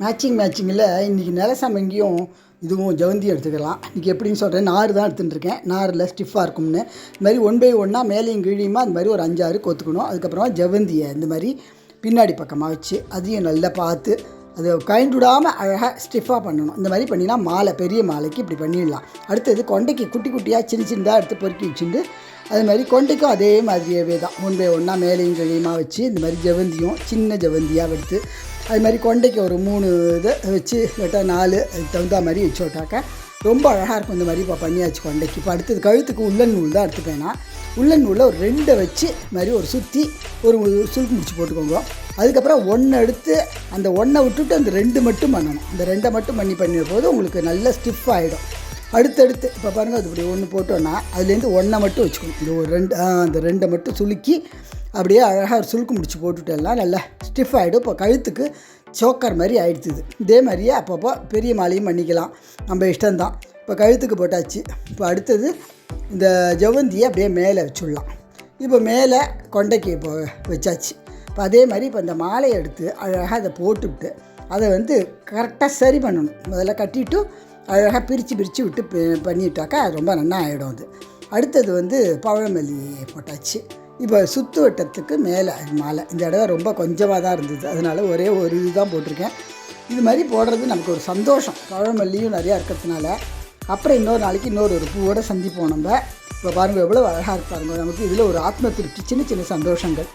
Matching மேட்சிங்கில் இன்றைக்கி நிலசமங்கியும் இதுவும் ஜவந்தி எடுத்துக்கலாம். இன்றைக்கி எப்படின்னு சொல்கிறேன் நார் தான் எடுத்துட்டுருக்கேன் நாரில் ஸ்டிஃபாக இருக்கும்னு. இந்த மாதிரி ஒன் பை ஒன்னாக மேலேயும் கீழியுமா அந்த மாதிரி ஒரு அஞ்சாறு கொத்துக்கணும். அதுக்கப்புறமா ஜவந்தியை இந்த மாதிரி பின்னாடி பக்கமாக வச்சு அதையும் நல்லா பார்த்து அது கைண்ட் விடாமல் அழகாக ஸ்டிஃபாக பண்ணணும். இந்த மாதிரி பண்ணினா மாலை பெரிய மாலைக்கு இப்படி பண்ணிடலாம். அடுத்தது கொண்டைக்கு குட்டி குட்டியாக சின்ன சின்னதாக எடுத்து பொறுக்கி வச்சுட்டு அது மாதிரி கொண்டைக்கும் அதே மாதிரியவே தான். ஒன் பை ஒன்றா மேலேயும் கீழையுமா வச்சு இந்த மாதிரி ஜவந்தியும் சின்ன ஜவந்தியாக எடுத்து அது மாதிரி கொண்டைக்கு ஒரு மூணு இது வச்சு இல்லாட்டா நாலு அதுக்கு தகுந்த மாதிரி வச்சு விட்டாக்க ரொம்ப அழகாக இருக்கும் இந்த மாதிரி இப்போ பண்ணியாச்சு கொண்டைக்கு. இப்போ அடுத்தது கழுத்துக்கு உள்ளன் நூல் தான் எடுத்துப்பேன்னா உள்ளன் நூலில் ஒரு ரெண்டை வச்சு இது மாதிரி ஒரு சுற்றி ஒரு சுருக்கு முடிச்சு போட்டுக்கோங்க. அதுக்கப்புறம் ஒன்று எடுத்து அந்த ஒன்றை விட்டுட்டு அந்த ரெண்டு மட்டும் பண்ணணும். அந்த ரெண்டை மட்டும் பண்ணி பண்ணின போது உங்களுக்கு நல்ல ஸ்டிஃப் ஆகிடும் அடுத்தடுத்து இப்போ பாருங்கள் அது இப்படி ஒன்று போட்டோன்னா அதுலேருந்து ஒன்றை மட்டும் வச்சுக்கணும். இந்த ஒரு ரெண்டு அந்த ரெண்டை மட்டும் சுலுக்கி அப்படியே அழகாக ஒரு சுருக்கு முடிச்சு போட்டுட்டெல்லாம் நல்லா ஸ்டிஃப் ஆகிடும் இப்போ கழுத்துக்கு சோக்கர் மாதிரி ஆயிடுத்துது. இதே மாதிரியே அப்பப்போ பெரிய மாலையும் பண்ணிக்கலாம். நம்ம இஷ்டம்தான். இப்போ கழுத்துக்கு போட்டாச்சு. இப்போ அடுத்தது இந்த ஜவந்தியை அப்படியே மேலே வச்சுடலாம். இப்போ மேலே கொண்டைக்கு இப்போ வச்சாச்சு. இப்போ அதே மாதிரி இப்போ இந்த மாலையை எடுத்து அழகாக அதை போட்டுவிட்டு அதை வந்து கரெக்டாக சரி பண்ணணும். முதல்ல கட்டிட்டு அழகாக பிரித்து பிரித்து விட்டு பண்ணிட்டாக்கா அது ரொம்ப நல்லா ஆகிடும் அது. அடுத்தது வந்து பவழமல்லி போட்டாச்சு. இப்போ சுற்று வட்டத்துக்கு மேலே மாலை. இந்த தடவை ரொம்ப கொஞ்சமாக தான் இருந்தது. அதனால் ஒரே ஒரு இது தான் போட்டிருக்கேன். இது மாதிரி போடுறது நமக்கு ஒரு சந்தோஷம். பழமல்லியும் நிறையா இருக்கிறதுனால. அப்புறம் இன்னொரு நாளைக்கு இன்னொரு ஒரு பூவோட சந்திப்போம் நம்ம. இப்போ பாருங்கள் எவ்வளோ அழகாக இருப்பாருங்க நமக்கு இதில் ஒரு ஆத்ம திருப்தி சின்ன சின்ன சந்தோஷங்கள்.